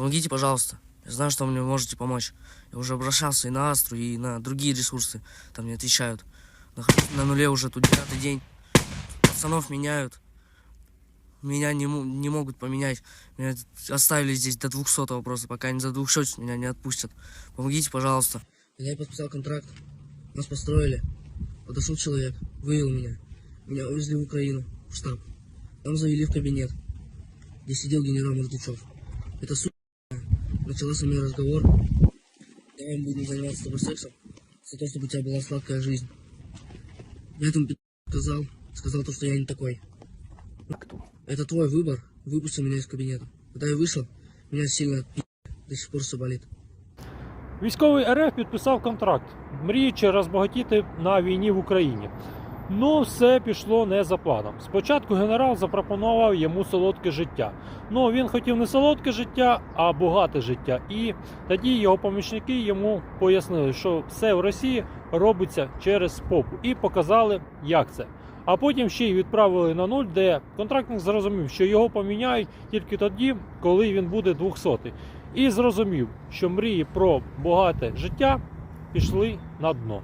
Помогите, пожалуйста. Я знаю, что вы мне можете помочь. Я уже обращался и на Астру, и на другие ресурсы. Там мне отвечают. Нахожусь на нуле уже тут девятый день. Пацанов меняют. Меня не, не могут поменять. Меня оставили здесь до 200 просто, пока не за двухсот меня не отпустят. Помогите, пожалуйста. Я подписал контракт, нас построили. Подошел человек, вывел меня. Меня увезли в Украину, в штаб. Там завели в кабинет, где сидел генерал Мордучев. Это сука начала со мной разговор. Давай мы будем заниматься с тобой сексом, за то, чтобы у тебя была сладкая жизнь. Я этому пи*** сказал, сказал то, что я не такой. Это твой выбор, выпусти меня из кабинета. Когда я вышел, меня сильно пи***, до сих пор все болит. Військовий РФ підписав контракт, мріючи розбагатіти на війні в Україні. Ну, все пішло не за планом. Спочатку генерал запропонував йому солодке життя. Ну, він хотів не солодке життя, а багате життя. І тоді його помічники йому пояснили, що все в Росії робиться через попу, і показали, як це. А потім ще й відправили на нуль, де контрактник зрозумів, що його поміняють тільки тоді, коли він буде 200 і зрозумів, що мрії про багате життя пішли на дно.